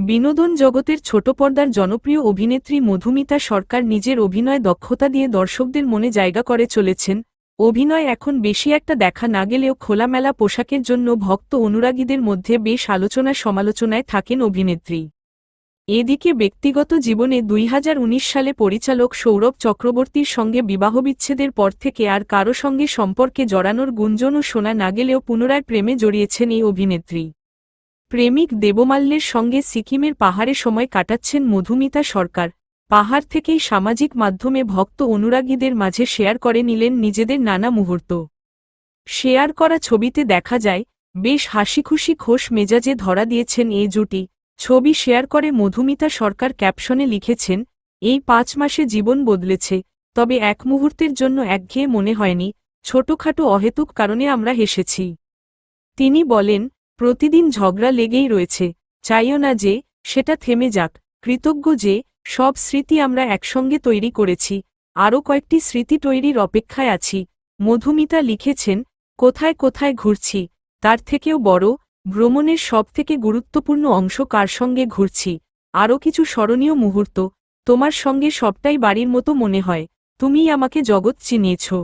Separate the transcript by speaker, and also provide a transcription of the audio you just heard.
Speaker 1: বিনোদন জগতের ছোট পর্দার জনপ্রিয় অভিনেত্রী মধুমিতা সরকার নিজের অভিনয় দক্ষতা দিয়ে দর্শকদের মনে জায়গা করে চলেছেন। অভিনয় এখন বেশি একটা দেখা না গেলেও খোলামেলা পোশাকের জন্য ভক্ত অনুরাগীদের মধ্যে বেশ আলোচনা সমালোচনায় থাকেন অভিনেত্রী। এদিকে ব্যক্তিগত জীবনে দুই হাজার উনিশ সালে পরিচালক সৌরভ চক্রবর্তীর সঙ্গে বিবাহবিচ্ছেদের পর থেকে আর কারও সঙ্গে সম্পর্কে জড়ানোর গুঞ্জনও শোনা না গেলেও পুনরায় প্রেমে জড়িয়েছেন এই অভিনেত্রী। প্রেমিক দেবমাল্যের সঙ্গে সিকিমের পাহাড়ে সময় কাটাচ্ছেন মধুমিতা সরকার। পাহাড় থেকেই সামাজিক মাধ্যমে ভক্ত অনুরাগীদের মাঝে শেয়ার করে নিলেন নিজেদের নানা মুহূর্ত। শেয়ার করা ছবিতে দেখা যায়, বেশ হাসিখুশি খোশ মেজাজে ধরা দিয়েছেন এই জুটি। ছবি শেয়ার করে মধুমিতা সরকার ক্যাপশনে লিখেছেন, এই পাঁচ মাসে জীবন বদলেছে, তবে এক মুহূর্তের জন্য একঘেয়ে মনে হয়নি, ছোটখাটো অহেতুক কারণে আমরা হেসেছি। তিনি বলেন প্রতিদিন ঝগড়া লেগেই রয়েছে। চাইও না যে, সেটা থেমে যাক। কৃতজ্ঞ যে, সব স্মৃতি আমরা একসঙ্গে তৈরি করেছি। আরও কয়েকটি স্মৃতি তৈরির অপেক্ষায় আছি। মধুমিতা লিখেছেন, কোথায় কোথায় ঘুরছি? তার থেকেও বড়, ভ্রমণের সবথেকে গুরুত্বপূর্ণ অংশ কার সঙ্গে ঘুরছি? আরও কিছু স্মরণীয় মুহূর্ত। তোমার সঙ্গে সবটাই বাড়ির মতো মনে হয়। তুমিই আমাকে জগৎ চিনিয়েছ।